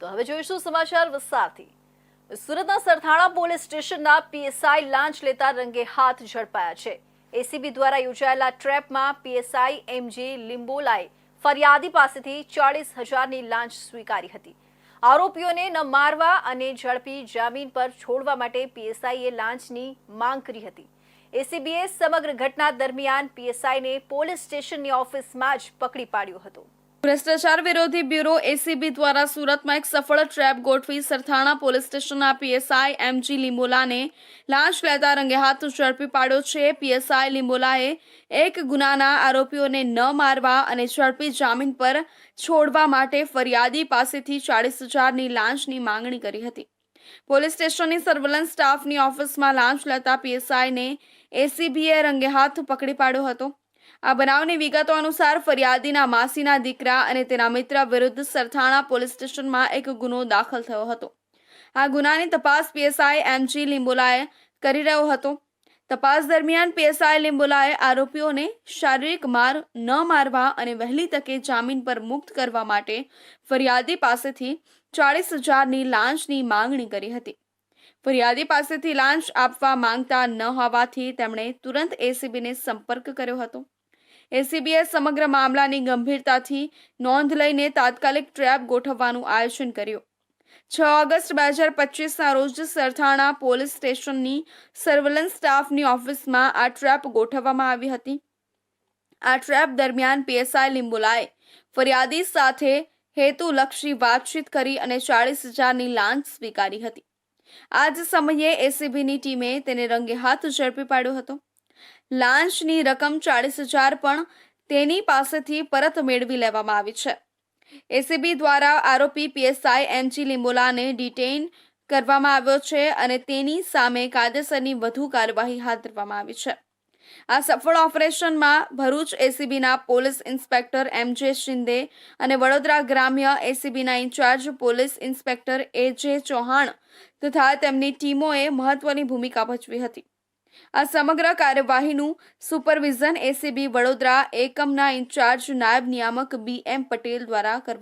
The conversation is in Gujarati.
તો હવે જોઈશું સમાચાર? વિસ્તારથી સુરતના સરથાણા પોલીસ સ્ટેશનના પીએસઆઈ લાંચ લેતા રંગે હાથ ઝડપાયા છે. એસીબી દ્વારા યોજાયેલા ટ્રેપમાં પીએસઆઈ એમજી લિંબોલાએ ફરિયાદી પાસેથી ચાળીસ હજારની લાંચ સ્વીકારી હતી. આરોપીઓને ન મારવા અને ઝડપી જામીન પર છોડવા માટે પીએસઆઈએ લાંચની માંગ કરી હતી. એસીબીએ સમગ્ર ઘટના દરમિયાન પીએસઆઈને પોલીસ સ્ટેશનની ઓફિસમાં જ પકડી પાડ્યો હતો. ભ્રષ્ટાચાર વિરોધી બ્યુરો એસીબી દ્વારા સુરતમાં એક સફળ ટ્રેપ ગોઠવી સરથાણા પોલીસ સ્ટેશનના પીએસઆઈ એમજી લીંબોલાને લાંચ લેતા રંગે હાથ ઝડપી પાડ્યો છે. પીએસઆઈ લીંબોલાએ એક ગુનાના આરોપીઓને ન મારવા અને ઝડપી જામીન પર છોડવા માટે ફરિયાદી પાસેથી ચાળીસ હજારની લાંચની માંગણી કરી હતી. પોલીસ સ્ટેશનની સર્વેલન્સ સ્ટાફની ઓફિસમાં લાંચ લેતા પીએસઆઈને એસીબીએ રંગે હાથ પકડી પાડ્યો હતો. આ બનાવની વિગતો અનુસાર ફરિયાદીના માસીના દીકરા અને તેના મિત્ર વિરુદ્ધ સરથાણા પોલીસ સ્ટેશનમાં એક ગુનો દાખલ થયો હતો. આ ગુનાની તપાસ પીએસઆઈ એમજી લીંબોલાએ કરી રહ્યો હતો. તપાસ દરમિયાન પીએસઆઈ લીંબોલાએ આરોપીઓને શારીરિક માર ન મારવા અને વહેલી તકે જામીન પર મુક્ત કરવા માટે ફરિયાદી પાસેથી ચાળીસ હજારની લાંચની માંગણી કરી હતી. ફરિયાદી પાસેથી લાંચ આપવા માંગતા ન હોવાથી તેમણે તુરંત એસીબીને સંપર્ક કર્યો હતો. એસીબીએ સમગ્ર મામલાની ગંભીરતાથી નોંધ લઈને તાત્કાલિક ટ્રેપ ગોઠવવાનું આયોજન કર્યું. છ ઓગસ્ટ બે હજાર પચીસના રોજ સરથાણા પોલીસ સ્ટેશનની સર્વેલન્સ સ્ટાફની ઓફિસમાં આ ટ્રેપ ગોઠવવામાં આવી હતી. આ ટ્રેપ દરમિયાન પીએસઆઈ લિંબુલાએ ફરિયાદી સાથે હેતુલક્ષી વાતચીત કરી અને ચાળીસ હજારની લાંચ સ્વીકારી હતી. આ જ સમયે એસીબીની ટીમે તેને રંગે હાથ ઝડપી પાડ્યો હતો. લાંચની રકમ ચાળીસ હજાર પણ તેની પાસેથી પરત મેળવી લેવામાં આવી છે. એસીબી દ્વારા આરોપી પીએસઆઈ એમજી લીંબોલાને ડિટેઇન કરવામાં આવ્યો છે અને તેની સામે કાયદેસરની વધુ કાર્યવાહી હાથ ધરવામાં આવી છે. આ સફળ ઓપરેશનમાં Bharuch એસીબીના police inspector M J Shinde અને વડોદરા ગ્રામ્ય એસીબીના incharge police inspector A J Chauhan તથા તેમની ટીમોએ મહત્વની ભૂમિકા ભજવી હતી. આ સમગ્ર કાર્યવાહીનું સુપરવિઝન એસીબી વડોદરા એકમના ઇન્ચાર્જ નાયબ નિયામક બી એમ પટેલ દ્વારા કરવામાં